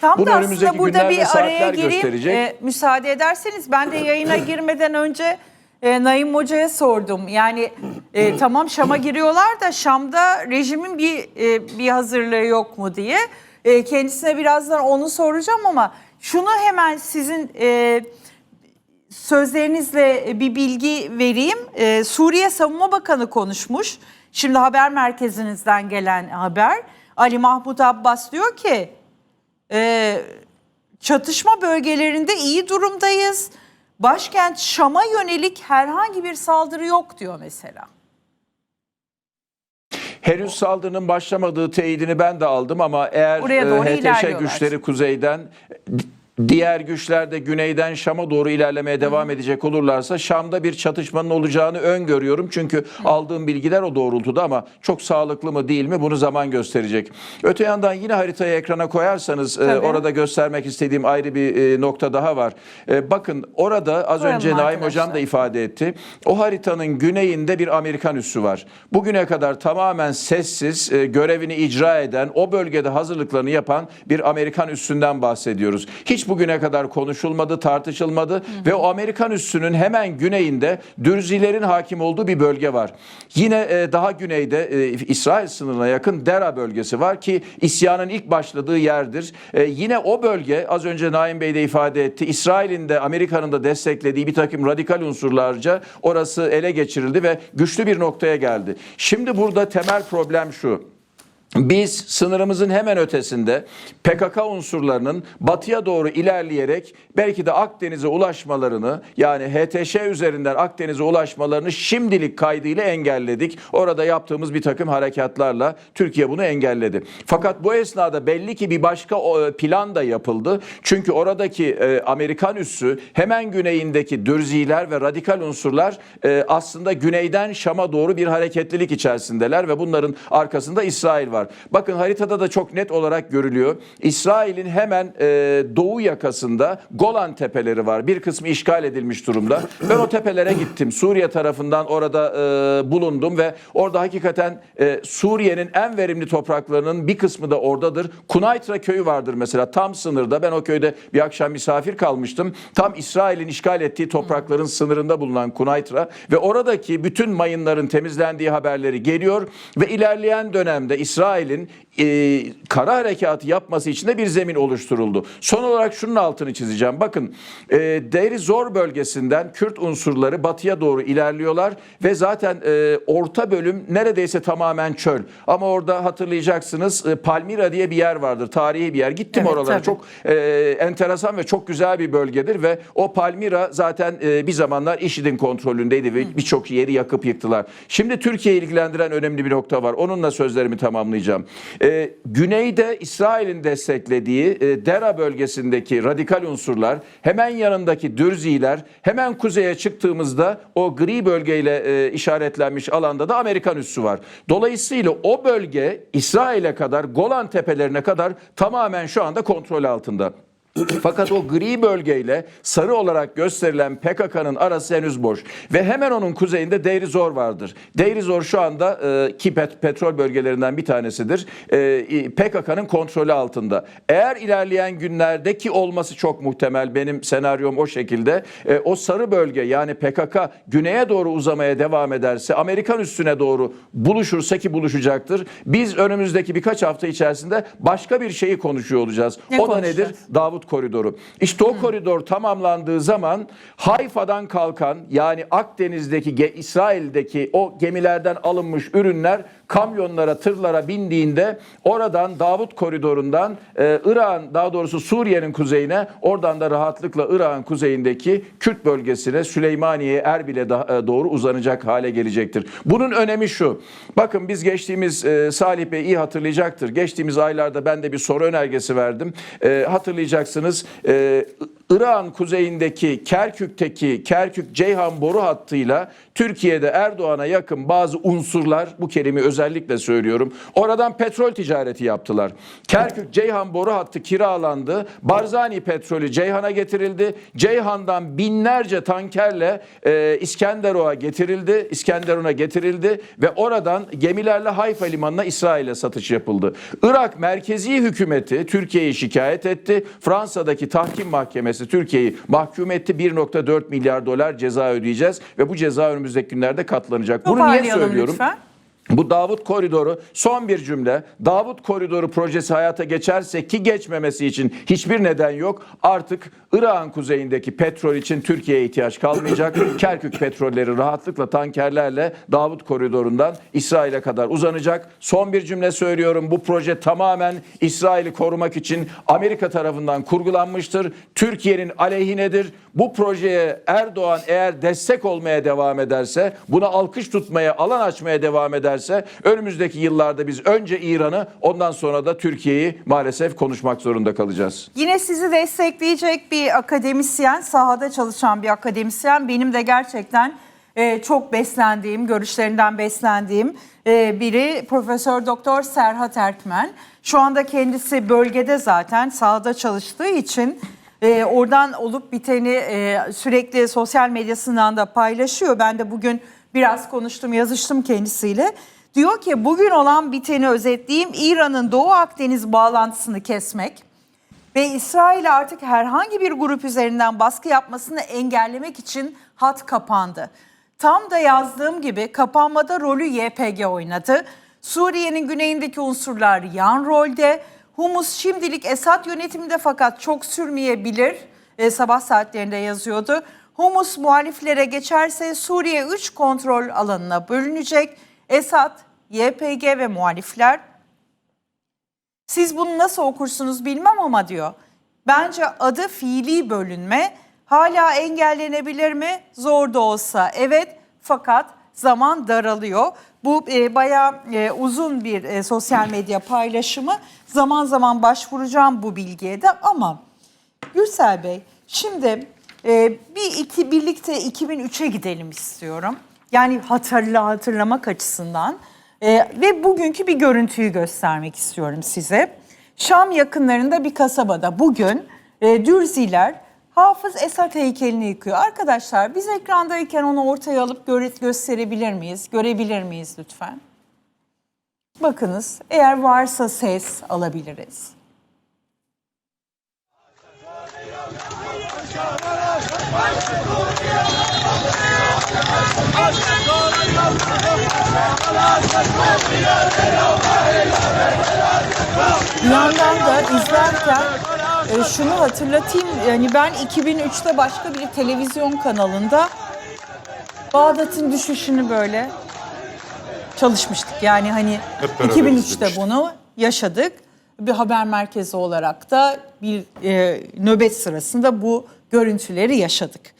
Tam Bunu da aslında burada bir araya gireyim. Ee, müsaade ederseniz ben de yayına girmeden önce e, Naim Hoca'ya sordum. Yani e, tamam Şam'a giriyorlar da Şam'da rejimin bir e, bir hazırlığı yok mu diye. E, kendisine birazdan onu soracağım ama şunu hemen sizin e, sözlerinizle bir bilgi vereyim. Ee, Suriye Savunma Bakanı konuşmuş. Şimdi haber merkezinizden gelen haber. Ali Mahmut Abbas diyor ki e, çatışma bölgelerinde iyi durumdayız. Başkent Şam'a yönelik herhangi bir saldırı yok diyor mesela. Henüz saldırının başlamadığı teyidini ben de aldım ama eğer e, HTŞ güçleri kuzeyden diğer güçler de güneyden Şam'a doğru ilerlemeye devam edecek olurlarsa Şam'da bir çatışmanın olacağını öngörüyorum. Çünkü aldığım bilgiler o doğrultuda ama çok sağlıklı mı değil mi bunu zaman gösterecek. Öte yandan yine haritayı ekrana koyarsanız e, orada göstermek istediğim ayrı bir e, nokta daha var. E, bakın orada az Koyalım önce Naim arkadaşlar. Hocam da ifade etti. O haritanın güneyinde bir Amerikan üssü var. Bugüne kadar tamamen sessiz e, görevini icra eden, o bölgede hazırlıklarını yapan bir Amerikan üssünden bahsediyoruz. Hiç bugüne kadar konuşulmadı, tartışılmadı ve o Amerikan üssünün hemen güneyinde Dürzilerin hakim olduğu bir bölge var. Yine e, daha güneyde e, İsrail sınırına yakın Dera bölgesi var ki isyanın ilk başladığı yerdir. E, yine o bölge az önce Naim Bey de ifade etti. İsrail'in de Amerika'nın da desteklediği bir takım radikal unsurlarca orası ele geçirildi ve güçlü bir noktaya geldi. Şimdi burada temel problem şu. Biz sınırımızın hemen ötesinde PKK unsurlarının batıya doğru ilerleyerek belki de Akdeniz'e ulaşmalarını yani HTŞ üzerinden Akdeniz'e ulaşmalarını şimdilik kaydıyla engelledik. Orada yaptığımız bir takım harekatlarla Türkiye bunu engelledi. Fakat bu esnada belli ki bir başka plan da yapıldı. Çünkü oradaki e, Amerikan üssü hemen güneyindeki Dürziler ve radikal unsurlar e, aslında güneyden Şam'a doğru bir hareketlilik içerisindeler ve bunların arkasında İsrail var. Bakın haritada da çok net olarak görülüyor. İsrail'in hemen e, doğu yakasında Golan tepeleri var. Bir kısmı işgal edilmiş durumda. Ben o tepelere gittim. Suriye tarafından orada e, bulundum ve orada hakikaten e, Suriye'nin en verimli topraklarının bir kısmı da oradadır. Kunaytra köyü vardır mesela tam sınırda. Ben o köyde bir akşam misafir kalmıştım. Tam İsrail'in işgal ettiği toprakların sınırında bulunan Kunaytra ve oradaki bütün mayınların temizlendiği haberleri geliyor ve ilerleyen dönemde İsrail'in e, kara harekatı yapması için de bir zemin oluşturuldu. Son olarak şunun altını çizeceğim. Bakın e, Deir Zor bölgesinden Kürt unsurları batıya doğru ilerliyorlar ve zaten e, orta bölüm neredeyse tamamen çöl. Ama orada hatırlayacaksınız e, Palmira diye bir yer vardır. Tarihi bir yer. Gittim Evet, oralara. tabii. Çok e, enteresan ve çok güzel bir bölgedir ve o Palmira zaten e, bir zamanlar IŞİD'in kontrolündeydi ve birçok yeri yakıp yıktılar. Şimdi Türkiye'yi ilgilendiren önemli bir nokta var. Onunla sözlerimi tamamlayacağım. E, güneyde İsrail'in desteklediği e, Dera bölgesindeki radikal unsurlar, hemen yanındaki Dürziler, hemen kuzeye çıktığımızda o gri bölgeyle e, işaretlenmiş alanda da Amerikan üssü var. Dolayısıyla o bölge İsrail'e kadar, Golan tepelerine kadar tamamen şu anda kontrol altında. Fakat o gri bölgeyle sarı olarak gösterilen PKK'nın arası henüz boş. Ve hemen onun kuzeyinde Deir Zor vardır. Deir Zor şu anda e, ki pet- petrol bölgelerinden bir tanesidir. E, PKK'nın kontrolü altında. Eğer ilerleyen günlerdeki olması çok muhtemel benim senaryom o şekilde. E, o sarı bölge yani PKK güneye doğru uzamaya devam ederse Amerikan üstüne doğru buluşursa ki buluşacaktır. Biz önümüzdeki birkaç hafta içerisinde başka bir şeyi konuşuyor olacağız. Ne o da nedir? Davut Koridoru. İşte o koridor tamamlandığı zaman Hayfa'dan kalkan yani Akdeniz'deki İsrail'deki o gemilerden alınmış ürünler kamyonlara, tırlara bindiğinde oradan Davut Koridoru'ndan e, Irak'ın daha doğrusu Suriye'nin kuzeyine oradan da rahatlıkla Irak'ın kuzeyindeki Kürt bölgesine Süleymaniye, Erbil'e e, doğru uzanacak hale gelecektir. Bunun önemi şu. Bakın biz geçtiğimiz e, Salih Bey iyi hatırlayacaktır. Geçtiğimiz aylarda ben de bir soru önergesi verdim. E, hatırlayacaksınız. E, İran kuzeyindeki Kerkük'teki Kerkük-Ceyhan boru hattıyla Türkiye'de Erdoğan'a yakın bazı unsurlar, bu kelimeyi özellikle söylüyorum, oradan petrol ticareti yaptılar. Kerkük-Ceyhan boru hattı kiralandı. Barzani petrolü Ceyhan'a getirildi. Ceyhan'dan binlerce tankerle e, İskenderun'a getirildi. İskenderun'a getirildi ve oradan gemilerle Hayfa limanına İsrail'e satış yapıldı. Irak merkezi hükümeti Türkiye'yi şikayet etti. Fransa'daki tahkim mahkemesi Türkiye'yi mahkum etti. 1.4 milyar dolar ceza ödeyeceğiz ve bu ceza önümüzdeki günlerde katlanacak. Bunu niye söylüyorum? lütfen. Bu Davut Koridoru son bir cümle. Davut Koridoru projesi hayata geçerse ki geçmemesi için hiçbir neden yok. Artık Irak'ın kuzeyindeki petrol için Türkiye'ye ihtiyaç kalmayacak. Kerkük petrolleri rahatlıkla tankerlerle Davut Koridoru'ndan İsrail'e kadar uzanacak. Son bir cümle söylüyorum. Bu proje tamamen İsrail'i korumak için Amerika tarafından kurgulanmıştır. Türkiye'nin aleyhinedir. Bu projeye Erdoğan eğer destek olmaya devam ederse, buna alkış tutmaya, alan açmaya devam ederse önümüzdeki yıllarda biz önce İran'ı ondan sonra da Türkiye'yi maalesef konuşmak zorunda kalacağız. Yine sizi destekleyecek bir akademisyen, sahada çalışan bir akademisyen. Benim de gerçekten e, çok beslendiğim, görüşlerinden beslendiğim e, biri Profesör Doktor Serhat Erkmen. Şu anda kendisi bölgede zaten sahada çalıştığı için e, oradan olup biteni e, sürekli sosyal medyasından da paylaşıyor. Ben de bugün biraz konuştum, yazıştım kendisiyle. Diyor ki bugün olan biteni özetleyeyim. İran'ın Doğu Akdeniz bağlantısını kesmek ve İsrail'e artık herhangi bir grup üzerinden baskı yapmasını engellemek için hat kapandı. Tam da yazdığım gibi kapanmada rolü YPG oynadı. Suriye'nin güneyindeki unsurlar yan rolde. Humus şimdilik Esad yönetiminde fakat çok sürmeyebilir. E, sabah saatlerinde yazıyordu. Humus muhaliflere geçerse Suriye 3 kontrol alanına bölünecek. Esad, YPG ve muhalifler siz bunu nasıl okursunuz bilmem ama diyor. Bence adı fiili bölünme hala engellenebilir mi? Zor da olsa evet fakat zaman daralıyor. Bu e, bayağı e, uzun bir e, sosyal medya paylaşımı. Zaman zaman başvuracağım bu bilgiye de ama Gürsel Bey şimdi e, bir iki birlikte 2003'e gidelim istiyorum. Yani hatırla hatırlamak açısından E, ve bugünkü bir görüntüyü göstermek istiyorum size. Şam yakınlarında bir kasabada bugün e, Dürziler Hafız Esat heykelini yıkıyor. Arkadaşlar biz ekrandayken onu ortaya alıp göre- gösterebilir miyiz? Görebilir miyiz lütfen? Bakınız eğer varsa ses alabiliriz. Bir yandan da izlerken e, şunu hatırlatayım. Yani ben 2003'te başka bir televizyon kanalında Bağdat'ın düşüşünü böyle çalışmıştık. Yani hani Hep beraber 2003'te izlemiştik. bunu yaşadık. Bir haber merkezi olarak da bir e, nöbet sırasında bu görüntüleri yaşadık.